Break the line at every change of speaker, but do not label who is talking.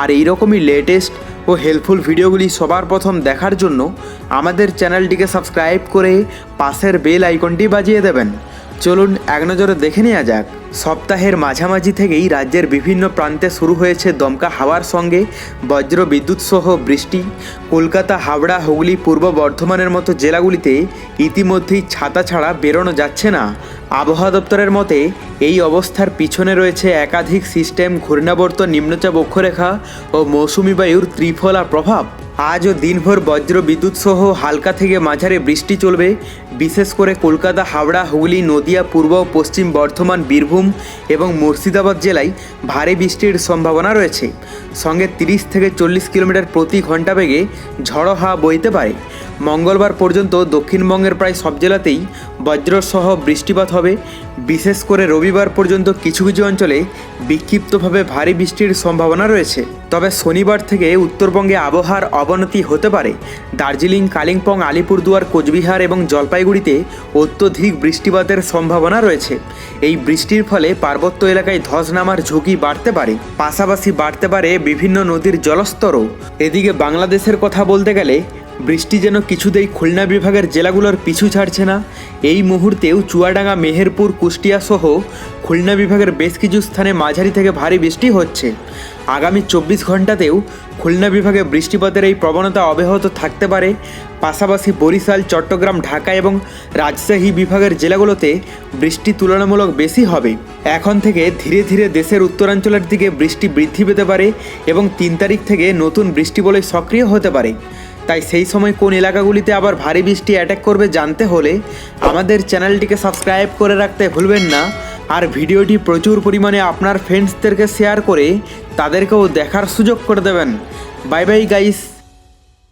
আর এইরকমই লেটেস্ট ও হেল্পফুল ভিডিওগুলি সবার প্রথম দেখার জন্য আমাদের চ্যানেলটিকে সাবস্ক্রাইব করে পাশের বেল আইকনটি বাজিয়ে দেবেন। চলুন এক নজরে দেখে নেওয়া যাক। সপ্তাহের মাঝামাঝি থেকেই রাজ্যের বিভিন্ন প্রান্তে শুরু হয়েছে দমকা হাওয়ার সঙ্গে বজ্র বিদ্যুৎ সহ বৃষ্টি। কলকাতা, হাওড়া, হুগলি, পূর্ব বর্ধমানের মতো জেলাগুলিতে ইতিমধ্যেই ছাতা ছাড়া বেরোনো যাচ্ছে না। আবহাওয়া দপ্তরের মতে, এই অবস্থার পিছনে রয়েছে একাধিক সিস্টেম ঘূর্ণাবর্ত নিম্নচাপ অক্ষরেখা ও মৌসুমি বায়ুর ত্রিফলা প্রভাব। আজও দিনভর বজ্র বিদ্যুৎ সহ হালকা থেকে মাঝারি বৃষ্টি চলবে। বিশেষ করে কলকাতা, হাওড়া, হুগলি, নদিয়া, পূর্ব ও পশ্চিম বর্ধমান, বীরভূম এবং মুর্শিদাবাদ জেলায় ভারী বৃষ্টির সম্ভাবনা রয়েছে। সঙ্গে তিরিশ থেকে চল্লিশ কিলোমিটার প্রতি ঘণ্টা বেগে ঝড়ো হাওয়া বইতে পারে। মঙ্গলবার পর্যন্ত দক্ষিণবঙ্গের প্রায় সব জেলাতেই বজ্রসহ বৃষ্টিপাত হবে। বিশেষ করে রবিবার পর্যন্ত কিছু কিছু অঞ্চলে বিক্ষিপ্তভাবে ভারী বৃষ্টির সম্ভাবনা রয়েছে। তবে শনিবার থেকে উত্তরবঙ্গে আবহাওয়ার অবনতি হতে পারে। দার্জিলিং, কালিম্পং, আলিপুরদুয়ার, কোচবিহার এবং জলপাইগুড়িতে অত্যধিক বৃষ্টিপাতের সম্ভাবনা রয়েছে। এই বৃষ্টির ফলে পার্বত্য এলাকায় ধস নামার ঝুঁকি বাড়তে পারে। পাশাপাশি বাড়তে পারে বিভিন্ন নদীর জলস্তরও। এদিকে বাংলাদেশের কথা বলতে গেলে বৃষ্টি যেন কিছুতেই খুলনা বিভাগের জেলাগুলোর পিছু ছাড়ছে না। এই মুহূর্তেও চুয়াডাঙ্গা, মেহেরপুর, কুষ্টিয়া সহ খুলনা বিভাগের বেশ কিছু স্থানে মাঝারি থেকে ভারী বৃষ্টি হচ্ছে। আগামী চব্বিশ ঘন্টাতেও খুলনা বিভাগে বৃষ্টিপাতের এই প্রবণতা অব্যাহত থাকতে পারে। পাশাপাশি বরিশাল, চট্টগ্রাম, ঢাকা এবং রাজশাহী বিভাগের জেলাগুলোতে বৃষ্টি তুলনামূলক বেশি হবে। এখন থেকে ধীরে ধীরে দেশের উত্তরাঞ্চলের দিকে বৃষ্টি বৃদ্ধি পেতে পারে এবং তিন তারিখ থেকে নতুন বৃষ্টি বলে সক্রিয় হতে পারে। তাই সেই সময় কোন এলাকাগুলিতে আবার ভারী বৃষ্টি অ্যাটাক করবে জানতে হলে আমাদের চ্যানেলটিকে সাবস্ক্রাইব করে রাখতে ভুলবেন না আর ভিডিওটি প্রচুর পরিমাণে আপনার ফ্রেন্ডসদেরকে শেয়ার করে তাদেরকেও দেখার সুযোগ করে দেবেন। Bye bye guys